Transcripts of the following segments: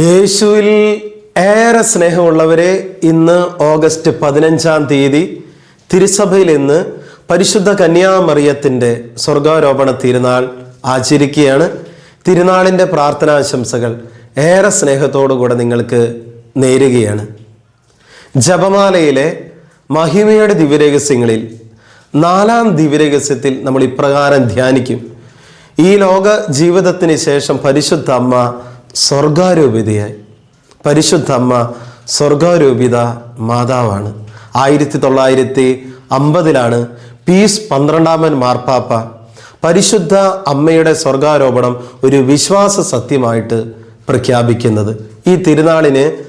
യേശുവിൽ ഏറെ സ്നേഹമുള്ളവരെ ഇന്ന് ഓഗസ്റ്റ് പതിനഞ്ചാം തീയതി തിരുസഭയിൽ ഇന്ന് പരിശുദ്ധ കന്യാമറിയത്തിന്റെ സ്വർഗാരോപണ തിരുനാൾ ആചരിക്കുകയാണ്. തിരുനാളിന്റെ പ്രാർത്ഥനാശംസകൾ ഏറെ സ്നേഹത്തോടുകൂടെ നിങ്ങൾക്ക് നേരുകയാണ്. ജപമാലയിലെ മഹിമയുടെ ദിവ്യരഹസ്യങ്ങളിൽ നാലാം ദിവ്യരഹസ്യത്തിൽ നമ്മൾ ഇപ്രകാരം ധ്യാനിക്കും. ഈ ലോക ജീവിതത്തിന് ശേഷം പരിശുദ്ധ അമ്മ സ്വർഗാരൂപിതയായി. പരിശുദ്ധ അമ്മ സ്വർഗാരൂപിത മാതാവാണ്. ആയിരത്തി തൊള്ളായിരത്തി അമ്പതിലാണ് പീസ് പന്ത്രണ്ടാമൻ മാർപ്പാപ്പ പരിശുദ്ധ അമ്മയുടെ സ്വർഗാരോപണം ഒരു വിശ്വാസ സത്യമായിട്ട് പ്രഖ്യാപിക്കുന്നത്. ഈ തിരുനാളിന്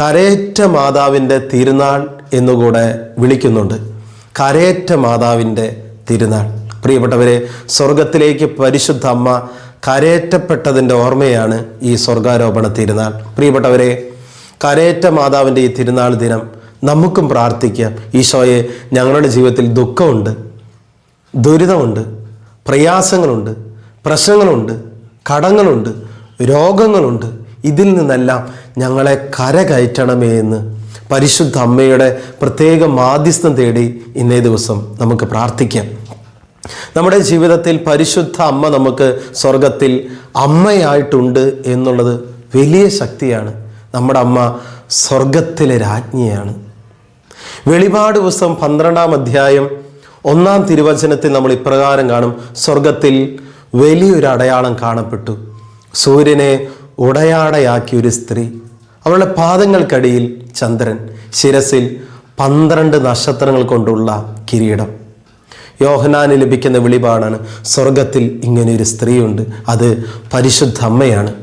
കരേറ്റ മാതാവിന്റെ തിരുനാൾ എന്നുകൂടെ വിളിക്കുന്നുണ്ട്. കരേറ്റ മാതാവിന്റെ തിരുനാൾ. പ്രിയപ്പെട്ടവരെ സ്വർഗത്തിലേക്ക് പരിശുദ്ധ അമ്മ കരേറ്റപ്പെട്ടതിന്റെ ഓർമ്മയാണ് ഈ സ്വർഗാരോപണ തിരുനാൾ പ്രിയപ്പെട്ടവരെ കരേറ്റ മാതാവിന്റെ ഈ തിരുനാൾ ദിനം നമുക്കും പ്രാർത്ഥിക്കാം. ഈശോയെ ഞങ്ങളുടെ ജീവിതത്തിൽ ദുഃഖമുണ്ട് ദുരിതമുണ്ട് പ്രയാസങ്ങളുണ്ട് പ്രശ്നങ്ങളുണ്ട് കടങ്ങളുണ്ട് രോഗങ്ങളുണ്ട്. ഇതിൽ നിന്നെല്ലാം ഞങ്ങളെ കരകയറ്റണമേ എന്ന് പരിശുദ്ധ അമ്മയുടെ പ്രത്യേക മാധ്യസ്ഥം തേടി ഇന്നേ ദിവസം നമുക്ക് പ്രാർത്ഥിക്കാം. നമ്മുടെ ജീവിതത്തിൽ പരിശുദ്ധ അമ്മ നമുക്ക് സ്വർഗത്തിൽ അമ്മയായിട്ടുണ്ട് എന്നുള്ളത് വലിയ ശക്തിയാണ്. നമ്മുടെ അമ്മ സ്വർഗത്തിലെ രാജ്ഞിയാണ്. വെളിപാട് പുസ്തകം പന്ത്രണ്ടാം അധ്യായം ഒന്നാം തിരുവചനത്തിൽ നമ്മൾ ഇപ്രകാരം കാണും. സ്വർഗത്തിൽ വലിയൊരു അടയാളം കാണപ്പെട്ടു. സൂര്യനെ ഉടയാടയാക്കിയ ഒരു സ്ത്രീ. അവളുടെ പാദങ്ങൾക്കടിയിൽ ചന്ദ്രൻ. ശിരസിൽ പന്ത്രണ്ട് നക്ഷത്രങ്ങൾ കൊണ്ടുള്ള കിരീടം. യോഹനാന് ലഭിക്കുന്ന വെളിപാടാണ്. സ്വർഗത്തിൽ ഇങ്ങനെ ഒരു സ്ത്രീയുണ്ട്. അത് പരിശുദ്ധ അമ്മയാണ്.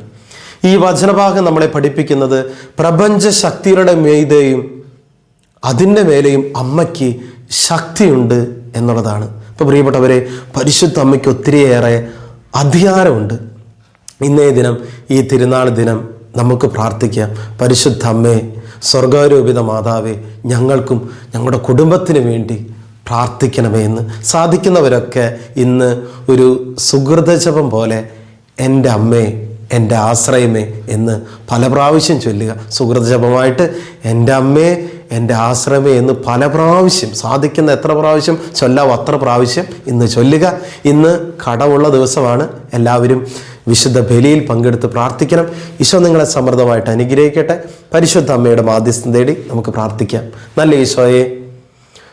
ഈ വചനഭാഗം നമ്മളെ പഠിപ്പിക്കുന്നത് പ്രപഞ്ച ശക്തികളുടെ മീതെയും അതിന്റെ മേലെയും അമ്മയ്ക്ക് ശക്തിയുണ്ട് എന്നുള്ളതാണ്. ഇപ്പോൾ പ്രിയപ്പെട്ടവരെ പരിശുദ്ധ അമ്മയ്ക്ക് ഒത്തിരിയേറെ അധികാരമുണ്ട്. ഇന്നേ ദിനം ഈ തിരുനാൾ ദിനം നമുക്ക് പ്രാർത്ഥിക്കാം. പരിശുദ്ധ അമ്മേ സ്വർഗാരോപിത മാതാവേ ഞങ്ങൾക്കും ഞങ്ങളുടെ കുടുംബത്തിന് വേണ്ടി പ്രാർത്ഥിക്കണമേ എന്ന് സാധിക്കുന്നവരൊക്കെ ഇന്ന് ഒരു സുഹൃതജപം പോലെ എന്റെ അമ്മേ എന്റെ ആശ്രയമേ എന്ന് പല പ്രാവശ്യം ചൊല്ലുക. സുഹൃതജപമായിട്ട് എന്റെ അമ്മേ എന്റെ ആശ്രമേ എന്ന് പല പ്രാവശ്യം സാധിക്കുന്ന എത്ര പ്രാവശ്യം ചൊല്ലാവോ അത്ര പ്രാവശ്യം ഇന്ന് ചൊല്ലുക. ഇന്ന് കടമുള്ള ദിവസമാണ്. എല്ലാവരും വിശുദ്ധ ബലിയിൽ പങ്കെടുത്ത് പ്രാർത്ഥിക്കണം. ഈശോ നിങ്ങളെ സമൃദ്ധമായിട്ട് അനുഗ്രഹിക്കട്ടെ. പരിശുദ്ധ അമ്മയുടെ മാധ്യസ്ഥം തേടി നമുക്ക് പ്രാർത്ഥിക്കാം. നല്ല ഈശോയെ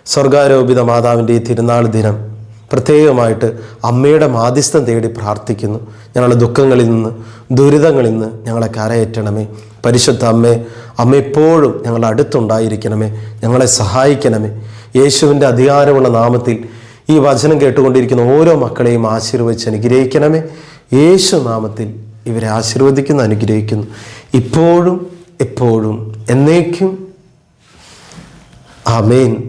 സ്വർഗാരോപിത മാതാവിന്റെ ഈ തിരുനാൾ ദിനം പ്രത്യേകമായിട്ട് അമ്മയുടെ മാധ്യസ്ഥം തേടി പ്രാർത്ഥിക്കുന്നു. ഞങ്ങളുടെ ദുഃഖങ്ങളിൽ നിന്ന് ദുരിതങ്ങളിൽ നിന്ന് ഞങ്ങളെ കരയേറ്റണമേ. പരിശുദ്ധ അമ്മേ അമ്മ എപ്പോഴും ഞങ്ങളുടെ അടുത്തുണ്ടായിരിക്കണമേ. ഞങ്ങളെ സഹായിക്കണമേ. യേശുവിന്റെ അധികാരമുള്ള നാമത്തിൽ ഈ വചനം കേട്ടുകൊണ്ടിരിക്കുന്ന ഓരോ മക്കളെയും ആശീർവദിച്ച് അനുഗ്രഹിക്കണമേ. യേശു നാമത്തിൽ ഇവരെ ആശീർവദിക്കുന്നു അനുഗ്രഹിക്കുന്നു. ഇപ്പോഴും എപ്പോഴും എന്നേക്കും. ആമേൻ.